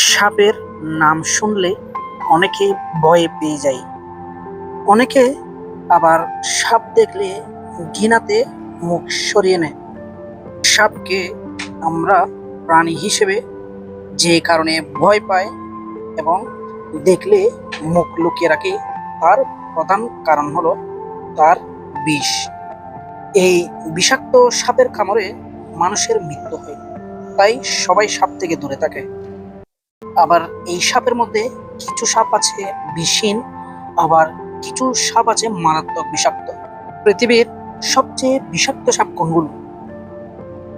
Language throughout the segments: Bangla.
সাপের নাম শুনলে অনেকে ভয়ে পেয়ে যায়। অনেকে আবার সাপ দেখলে ঘৃণাতে মুখ সরিয়ে নেয়। সাপকে আমরা প্রাণী হিসেবে যে কারণে ভয় পাই এবং দেখলে মুখ লুকিয়ে রাখি, তার প্রধান কারণ হলো তার বিষ। এই বিষাক্ত সাপের কামড়ে মানুষের মৃত্যু হয়, তাই সবাই সাপ থেকে দূরে থাকে। আবার এই সাপের মধ্যে কিছু সাপ আছে বিষহীন আবার কিছু সাপ আছে মারাত্মক বিষাক্ত। পৃথিবীর সবচেয়ে বিষাক্ত সাপ কোনগুলো?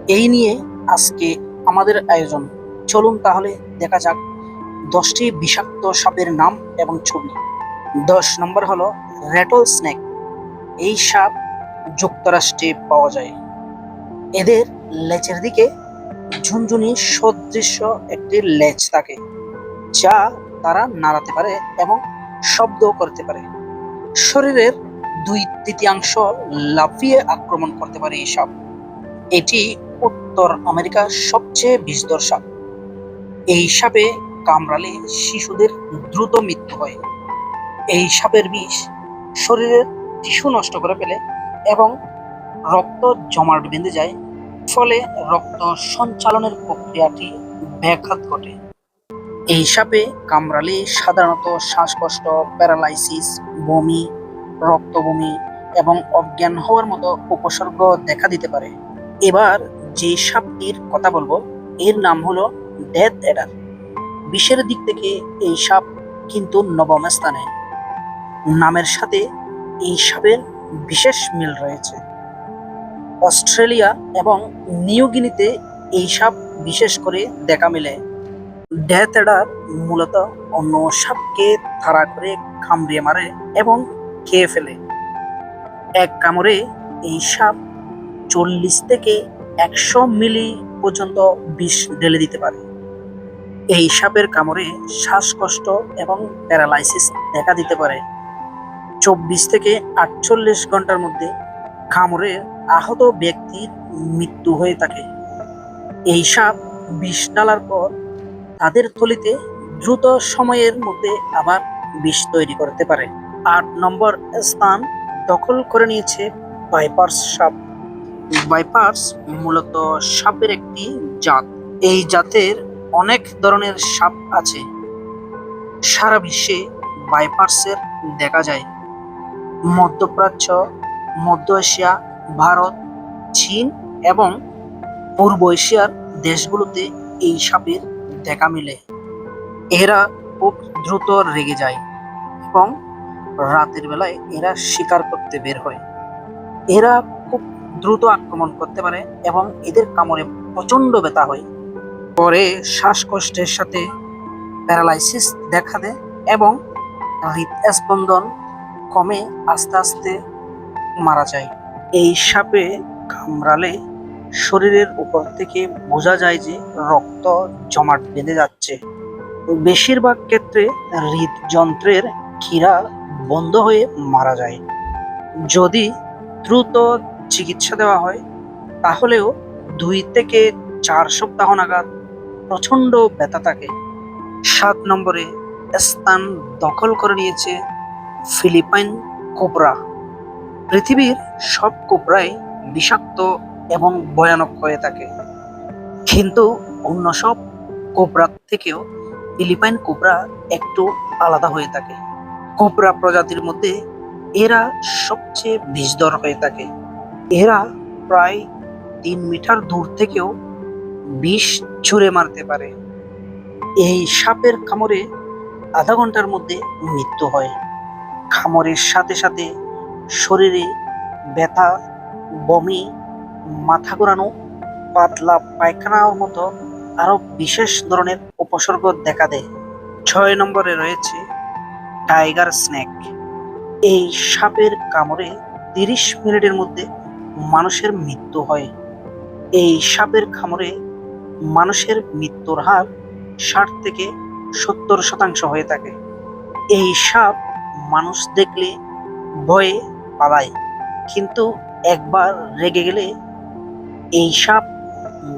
এই নিয়ে আজকে আমাদের আয়োজন। চলুন তাহলে দেখা যাক দশটি বিষাক্ত সাপের নাম এবং ছবি। দশ নম্বর হলো র্যাটল স্নেক এই সাপ যুক্তরাষ্ট্রে পাওয়া যায়। এদের লেজের দিকে ঝুনঝুনি সদৃশ্য একটি লেজ থাকে যা তারা নাড়াতে পারে এবং শব্দ করতে পারে। শরীরের দুই তৃতীয়াংশ লাফিয়ে আক্রমণ করতে পারে এই সাপ এটি উত্তর আমেরিকার সবচেয়ে বিষধর সাপ। এই সাপে কামড়ালে শিশুদের দ্রুত মৃত্যু হয়। এই সাপের বিষ শরীরের টিস্যু নষ্ট করে ফেলে এবং রক্ত জমাট বেঁধে যায় ফলে রক্ত সঞ্চালনের প্রক্রিয়াটি ব্যাঘাত ঘটে। এই সাপে কামড়ালে সাধারণত শ্বাসকষ্ট, প্যারালাইসিস, বমি, রক্তবমি এবং অজ্ঞান হওয়ার মতো উপসর্গ দেখা দিতে পারে। এবার যে সাপটির কথা বলব, এর নাম হলো ডেথ এডার বিষের দিক থেকে এই সাপ কিন্তু নবম স্থানে। নামের সাথে এই সাপের বিশেষ মিল রয়েছে। অস্ট্রেলিয়া এবং নিউগিনিতে এই সাপ বিশেষ করে দেখা মেলে। ডেথ মূলত অন্য সাপকে তাড়া করে কামড়িয়ে মারে এবং খেয়ে ফেলে। এক কামড়ে এই সাপ চল্লিশ থেকে একশো মিলি পর্যন্ত বিষ ঢেলে দিতে পারে। এই সাপের কামড়ে শ্বাসকষ্ট এবং প্যারালাইসিস দেখা দিতে পারে। চব্বিশ থেকে আটচল্লিশ ঘণ্টার মধ্যে কামড়ে আহত ব্যক্তির মৃত্যু হয়ে থাকে। এই সাপ বিষ ডালার পর তাদের থলিতে দ্রুত সময়ের মধ্যে আবার বিষ তৈরি করতে পারে। আট নম্বর স্থান দখল করে নিয়েছে বাইপার্স সাপ। বাইপার্স মূলত সাপের একটি জাত। এই জাতের অনেক ধরনের সাপ আছে। সারা বিশ্বে বাইপার্সের দেখা যায়। মধ্যপ্রাচ্য মধ্য এশিয়া, ভারত, চীন এবং পূর্ব এশিয়ার দেশগুলোতে এই সাপের দেখা মিলে। এরা খুব দ্রুত রেগে যায় এবং রাতের বেলায় এরা শিকার করতে বের হয়। এরা খুব দ্রুত আক্রমণ করতে পারে এবং এদের কামড়ে প্রচণ্ড ব্যথা হয়। পরে শ্বাসকষ্টের সাথে প্যারালাইসিস দেখা দেয় এবং হৃদস্পন্দন কমে আস্তে আস্তে মারা যায়। এই সাপে কামড়ালে শরীরের উপর থেকে বোঝা যায় যে রক্ত জমাট বেঁধে যাচ্ছে। বেশিরভাগ ক্ষেত্রে হৃদযন্ত্রের ক্ষীরা বন্ধ হয়ে মারা যায়। যদি দ্রুত চিকিৎসা দেওয়া হয়, তাহলেও দুই থেকে চার সপ্তাহ নাগাদ প্রচণ্ড ব্যথা থাকে। সাত নম্বরে স্থান দখল করে নিয়েছে ফিলিপাইন কোবরা। পৃথিবীর সব কোবরাই বিষাক্ত এবং ভয়ানক হয়ে থাকে। কিন্তু অন্য সব কোবরা থেকেও ফিলিপাইন কোবরা একটু আলাদা হয়ে থাকে। কোবরা প্রজাতির মধ্যে এরা সবচেয়ে বিষধর হয়ে থাকে। এরা প্রায় তিন মিটার দূর থেকেও বিষ ছুঁড়ে মারতে পারে। এই সাপের কামড়ে আধা ঘণ্টার মধ্যে মৃত্যু হয়। খামরের সাথে সাথে শরীরে ব্যথা, বমি, মাথা ঘোরানো, পাতলা পায়খানার মতো আরও বিশেষ ধরনের উপসর্গ দেখা দেয়। ছয় নম্বরে রয়েছে টাইগার স্ন্যাক এই সাপের কামড়ে তিরিশ মিনিটের মধ্যে মানুষের মৃত্যু হয়। এই সাপের কামড়ে মানুষের মৃত্যুর হার ষাট থেকে সত্তর শতাংশ হয়ে থাকে। এই সাপ মানুষ দেখলে ভয়ে পালায় কিন্তু একবার রেগে গেলে এই সাপ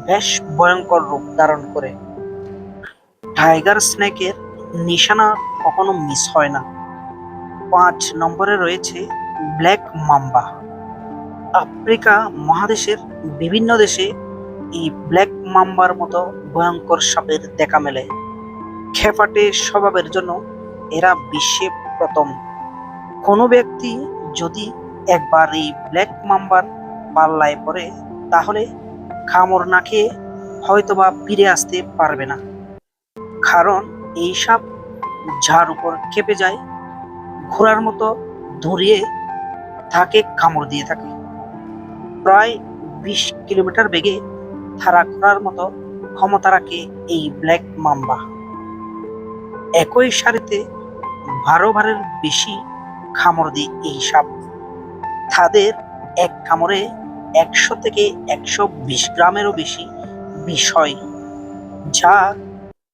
বেশ ভয়ঙ্কর রূপ ধারণ করে। টাইগার স্নেকের নিশানা কখনো মিস হয় না। পাঁচ নম্বরে রয়েছে ব্ল্যাক মাম্বা। আফ্রিকা মহাদেশের বিভিন্ন দেশে এই ব্ল্যাক মাম্বার মতো ভয়ঙ্কর সাপের দেখা মেলে। খেপাটে স্বভাবের জন্য এরা বিশ্বে প্রথম। কোনো ব্যক্তি যদি একবার এই ব্ল্যাক মাম্বার পাল্লায় পড়ে, তাহলে কামড় না খেয়ে হয়তোবা ফিরে আসতে পারবে না। কারণ এই সাপ যার উপর খেপে যায়, ঘোড়ার মতো ধরিয়ে তাকে কামড় দিয়ে থাকে। প্রায় বিশ কিলোমিটার বেগে ধারা করার মতো ক্ষমতা রাখে এই ব্ল্যাক মাম্বা। একই সারিতে বারো বারের বেশি কামড় দিয়ে এই সাপ। তাদের এক কামড়ে একশো থেকে একশো বিশ গ্রামেরও বেশি বিষ হয়, যা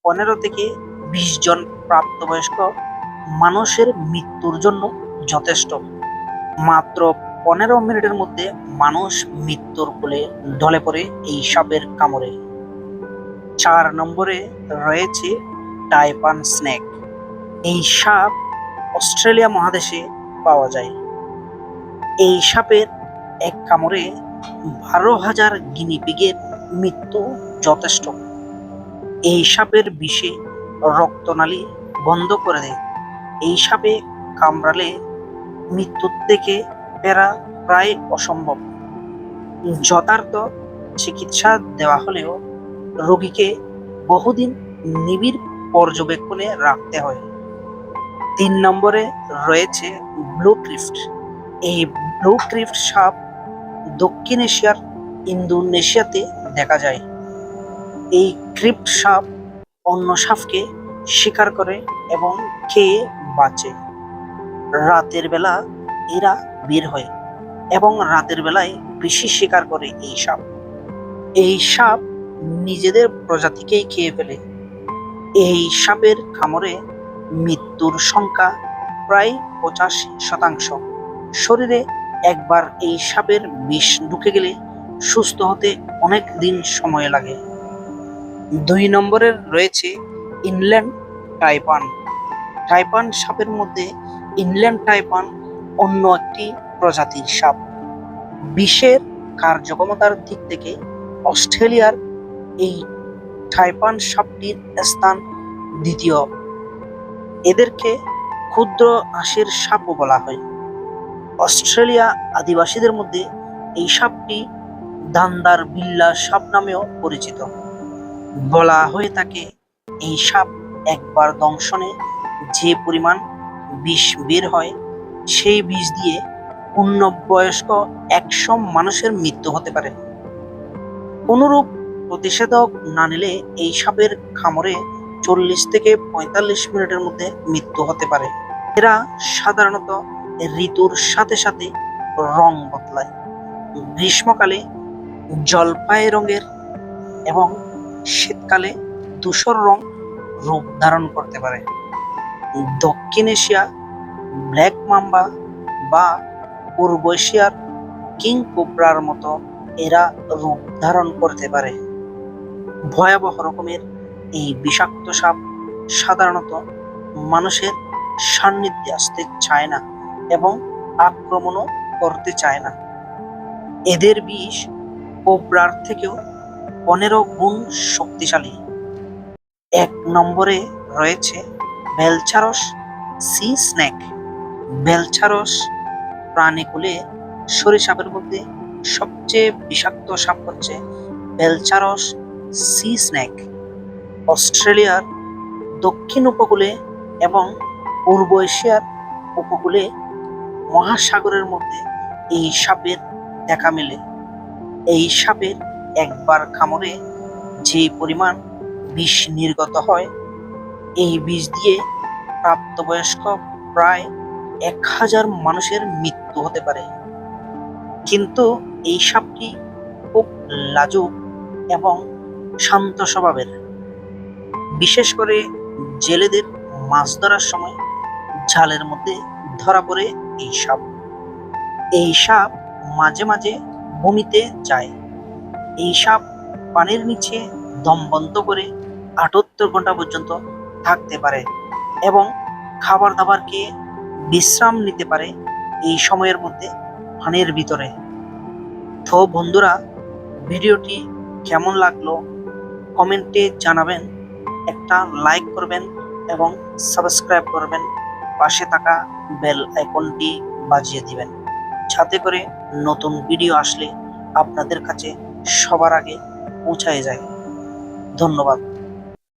পনেরো থেকে বিশ জন প্রাপ্তবয়স্ক মানুষের মৃত্যুর জন্য যথেষ্ট। মাত্র পনেরো মিনিটের মধ্যে মানুষ মৃত্যুর কোলে ঢলে পড়ে এই সাপের কামড়ে। চার নম্বরে রয়েছে টাইপান স্নেক। এই সাপ অস্ট্রেলিয়া মহাদেশে পাওয়া যায়। এই সাপের এক কামড়ে বারো হাজার গিনিপিগের মৃত্যু যথেষ্ট। এই সাপের বিষে রক্তনালী বন্ধ করে দেয়। এই সাপে কামড়ালে মৃত্যুর থেকে ফেরা প্রায় অসম্ভব। যথার্থ চিকিৎসা দেওয়া হলেও রোগীকে বহুদিন নিবিড় পর্যবেক্ষণে রাখতে হয়। তিন নম্বরে রয়েছে ব্লু ক্রিফট। এই ব্লু ক্রিফট সাপ দক্ষিণ এশিয়ার ইন্দোনেশিয়াতে দেখা যায়। এই ক্রিপ্ট সাপ অন্য সাপকে শিকার করে এবং খেয়ে বাঁচে। রাতের বেলা এরা বের হয় এবং রাতের বেলায় বেশি শিকার করে এই সাপ। এই সাপ নিজেদের প্রজাতিকেই খেয়ে ফেলে। এই সাপের কামড়ে মৃত্যুর সংখ্যা প্রায় পঁচাশি শতাংশ। শরীরে একবার এই সাপের বিষ ঢুকে গেলে সুস্থ হতে অনেক দিন সময় লাগে। দুই নম্বরের রয়েছে ইনল্যান্ড টাইপান টাইপান সাপের মধ্যে ইনল্যান্ড টাইপান অন্য একটি প্রজাতির সাপ। বিষের কার্যক্ষমতার দিক থেকে অস্ট্রেলিয়ার এই টাইপান সাপটির স্থান দ্বিতীয়। এদেরকে ক্ষুদ্র আঁশের সাপও বলা হয়। অস্ট্রেলিয়া আদিবাসীদের মধ্যে এই সাপটি দান্দার বিল্লা সাপ নামেও পরিচিত। বলা হয়ে থাকে, এই সাপ একবার দংশনে যে পরিমাণ বিষ বের হয়, সেই বিষ দিয়ে পূর্ণবয়স্ক একশো মানুষের মৃত্যু হতে পারে। কোনরূপ প্রতিষেধক না নিলে এই সাপের খামরে চল্লিশ থেকে পঁয়তাল্লিশ মিনিটের মধ্যে মৃত্যু হতে পারে। এরা সাধারণত ঋতুর সাথে সাথে রং বদলায়। গ্রীষ্মকালে জলপাই রঙের এবং শীতকালে ধূসর রং রূপ ধারণ করতে পারে। দক্ষিণ এশিয়া, ব্ল্যাক মাম্বা বা পূর্ব এশিয়ার কিং কোবরার মতো এরা রূপ ধারণ করতে পারে। ভয়াবহ রকমের এই বিষাক্ত সাপ সাধারণত মানুষের সান্নিধ্যে আসতে চায় না এবং আক্রমণও করতে চায় না। এদের বিষ কোবরার থেকেও পনেরো গুণ শক্তিশালী। এক নম্বরে রয়েছে বেলছারস সি স্নেক। বেলচারস প্রাণীকুলে সরিষাপের মধ্যে সবচেয়ে বিষাক্ত সাপ হচ্ছে বেলচারস সি স্নেক। অস্ট্রেলিয়ার দক্ষিণ উপকূলে এবং পূর্ব এশিয়ার উপকূলে মহাসাগরের মধ্যে এই সাপের দেখা মেলে। এই সাপের একবার কামড়ে যে পরিমাণ বিষ নির্গত হয়, এই বিষ দিয়ে প্রাপ্তবয়স্ক প্রায় এক হাজার মানুষের মৃত্যু হতে পারে। কিন্তু এই সাপটি খুব লাজুক এবং শান্ত স্বভাবের। বিশেষ করে জেলেদের মাছ ধরার সময় জালের মধ্যে ধরা পড়ে এই সাপ। এই সাপ মাঝে মাঝে বমিতে যায়। এই সাপ পানির নিচে দম বন্ধ করে আটাত্তর ঘণ্টা পর্যন্ত থাকতে পারে এবং খাবার দাবার খেয়ে বিশ্রাম নিতে পারে এই সময়ের মধ্যে পানির ভিতরে। তো বন্ধুরা, ভিডিওটি কেমন লাগল? কমেন্টে জানাবেন। একটা লাইক করবেন এবং সাবস্ক্রাইব করবেন। পাশে থাকা বেল আইকনটি বাজিয়ে দিবেন। যাতে করে নতুন ভিডিও আসলে আপনাদের কাছে সবার আগে পৌঁছায় যায়। ধন্যবাদ।